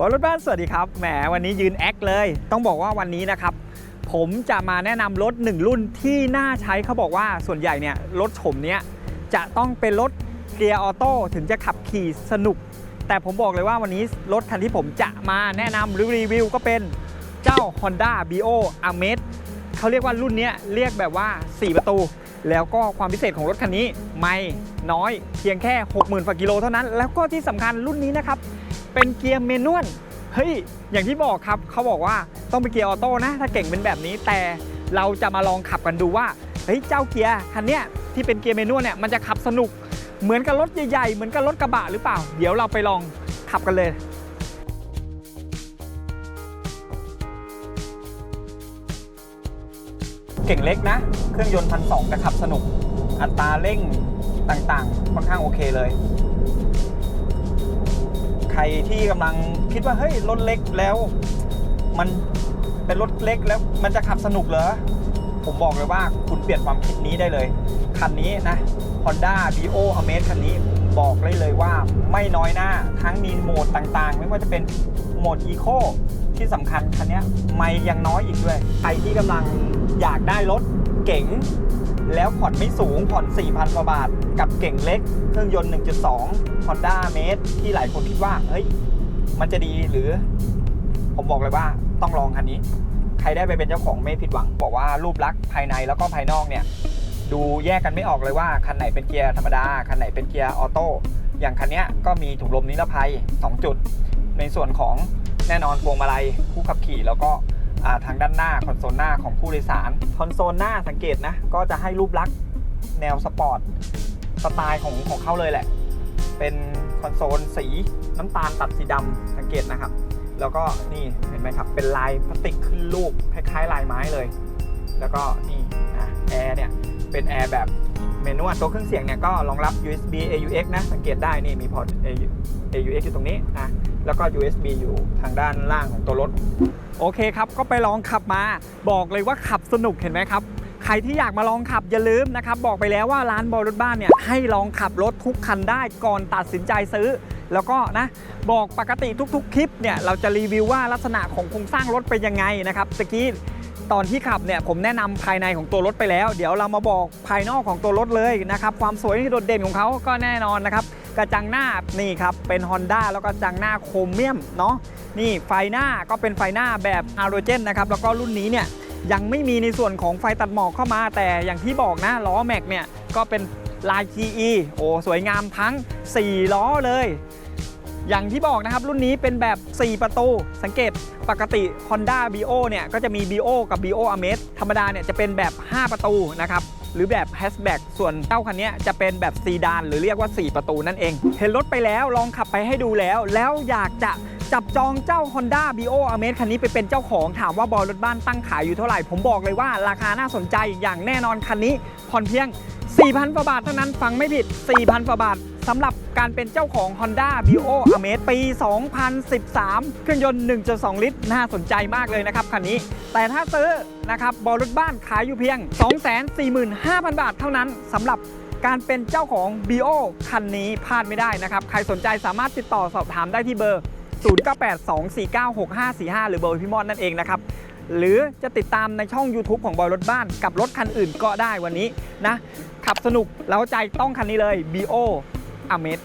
วอลรถบ้านสวัสดีครับ แหมวันนี้ยืนแอคเลย ต้องบอกว่าวันนี้นะครับ ผมจะมาแนะนำรถหนึ่งรุ่นที่น่าใช้เขาบอกว่าส่วนใหญ่เนี่ยรถผมเนี้ยจะต้องเป็นรถเกียร์ออโต้ถึงจะขับขี่สนุก แต่ผมบอกเลยว่าวันนี้รถคันที่ผมจะมาแนะนำหรือรีวิวก็เป็นเจ้า Honda Bio a m a z เขาเรียกว่ารุ่นเนี้ยเรียกแบบว่า 4 ประตู แล้วก็ความพิเศษของรถคันนี้ไม่น้อยเพียงแค่ 60,000กว่ากิโลเท่านั้น แล้วก็ที่สำคัญรุ่นนี้นะครับ เป็นเกียร์เมนวลเฮ้ยอย่างที่บอกครับเขาบอกว่าต้องเป็นเกียร์ออโต้นะ ถ้าเก่งเป็นแบบนี้แต่เราจะมาลองขับกันดูว่าเฮ้ยเจ้าเกียร์คันเนี้ยที่เป็นเกียร์เมนวลเนี่ยมันจะขับสนุกเหมือนกับรถใหญ่ๆเหมือนกับรถกระบะหรือเปล่า เดี๋ยวเราไปลองขับกันเลยเก่งเล็กนะ เครื่องยนต์พันสองจะขับสนุก อัตราเร่งต่างๆ ค่อนข้างโอเคเลย รที่กำลังคิดว่าเฮ้ยรถเล็กแล้ว มันเป็นรถเล็กแล้วมันจะขับสนุกเหรอผมบอกเลยว่าคุณเปลี่ยนความคิดนี้ได้เลย คันนี้นะ Honda Bio a m a z คันนี้บอกเลยเลยว่าไม่น้อยหน้าทั้งมีโหมดต่างๆ ไม่ว่าจะเป็นโหมด Eco ที่สำคัญคันนี้ไม่ยังน้อยอีกด้วย ใครที่กำลังอยากได้รถเก๋ง แล้วผ่อนไม่สูงผ่อน 4,000 กว่าบาท กับเก่งเล็ก เครื่องยนต์ 1.2 Honda m a z ที่หลายคนคิดว่า เฮ้ย มันจะดีหรือ ผมบอกเลยว่าต้องลองคันนี้ ใครได้ไปเป็นเจ้าของไม่ผิดหวัง บอกว่ารูปลักษณ์ภายในแล้วก็ภายนอกเนี่ย ดูแยกกันไม่ออกเลยว่า คันไหนเป็นเกียร์ธรรมดา คันไหนเป็นเกียร์ออโต้อย่างคันนี้ก็มีถุงลมนิรภัย 2 จุด ในส่วนของแน่นอนพวงมาลัยผู้ขับขี่แล้วก็ ทางด้านหน้าคอนโซลหน้าของผู้โดยสาร คอนโซลหน้าสังเกตนะ ก็จะให้รูปลักษณ์แนวสปอร์ตสไตล์ของของเขาเลยแหละ เป็นคอนโซลสีน้ำตาลตัดสีดำสังเกตนะครับ แล้วก็นี่เห็นไหมครับ เป็นลายพลาสติกขึ้นรูปคล้ายๆลายไม้เลย แล้วก็นี่นะแอร์เนี่ยเป็นแอร์แบบเมนวลตัวเครื่องเสียงเนี่ยก็รองรับ USB AUX นะสังเกตได้นี่มีพอร์ต AUX อยู่ตรงนี้นะแล้วก็ USB อยู่ทางด้านล่างของตัวรถ โอเคครับ ก็ไปลองขับมา บอกเลยว่าขับสนุกเห็นไหมครับ ใครที่อยากมาลองขับอย่าลืมนะครับ บอกไปแล้วว่าร้านบอรถบ้านเนี่ยให้ลองขับรถทุกคันได้ก่อนตัดสินใจซื้อ แล้วก็นะบอกปกติทุกๆ คลิปเนี่ยเราจะรีวิวว่าลักษณะของโครงสร้างรถเป็นยังไงนะครับตะกี้ ตอนที่ขับเนี่ยผมแนะนำภายในของตัวรถไปแล้ว เดี๋ยวเรามาบอกภายนอกของตัวรถเลยนะครับความสวยที่โดดเด่นของเขาก็แน่นอนนะครับกระจังหน้านี่ครับเป็น Honda แล้วก็กระจังหน้าโครเมียมเนาะนี่ไฟหน้าก็เป็นไฟหน้าแบบฮาโลเจนนะครับแล้วก็รุ่นนี้เนี่ยยังไม่มีในส่วนของไฟตัดหมอกเข้ามา แต่อย่างที่บอกนะล้อแม็กเนี่ยก็เป็นลาย GE โอ้สวยงามทั้ง 4 ล้อเลย อย่างที่บอกนะครับรุ่นนี้เป็นแบบ 4 ประตู สังเกตปกติ Honda Bio เนี่ยก็จะมี Bio กับ Bio a m a z ธรรมดาเนี่ยจะเป็นแบบ 5 ประตูนะครับหรือแบบ hatchback ส่วนเจ้าคันนี้จะเป็นแบบซีดานหรือเรียกว่า 4 ประตูนั่นเอง เห็นรถไปแล้วลองขับไปให้ดูแล้ว แล้วอยากจะจับจองเจ้า Honda Bio a m a z คันนี้ไปเป็นเจ้าของถามว่าบอลรถบ้านตั้งขายอยู่เท่าไหร่ ผมบอกเลยว่าราคาน่าสนใจอย่างแน่นอนคันนี้ผ่อนเพียง 4,000กว่าบาทเท่านั้นฟังไม่ผิด 4,000กว่าบาท สำหรับการเป็นเจ้าของ Honda Bio a m a z ปี 2013 เครื่องยนต์ 1.2 ลิตร น่าสนใจมากเลยนะครับคันนี้ แต่ถ้าซื้อนะครับบอรถบ้านขายอยู่เพียง 245,000 บาทเท่านั้นสำหรับการเป็นเจ้าของ Bio คันนี้พลาดไม่ได้นะครับ ใครสนใจสามารถติดต่อสอบถามได้ที่เบอร์ 0982496545 หรือเบอร์พี่มอนนั่นเองนะครับหรือจะติดตามในช่อง YouTube ของบอยรถบ้านกับรถคันอื่นก็ได้วันนี้นะขับสนุกแล้วใจต้องคันนี้เลย BO อเมด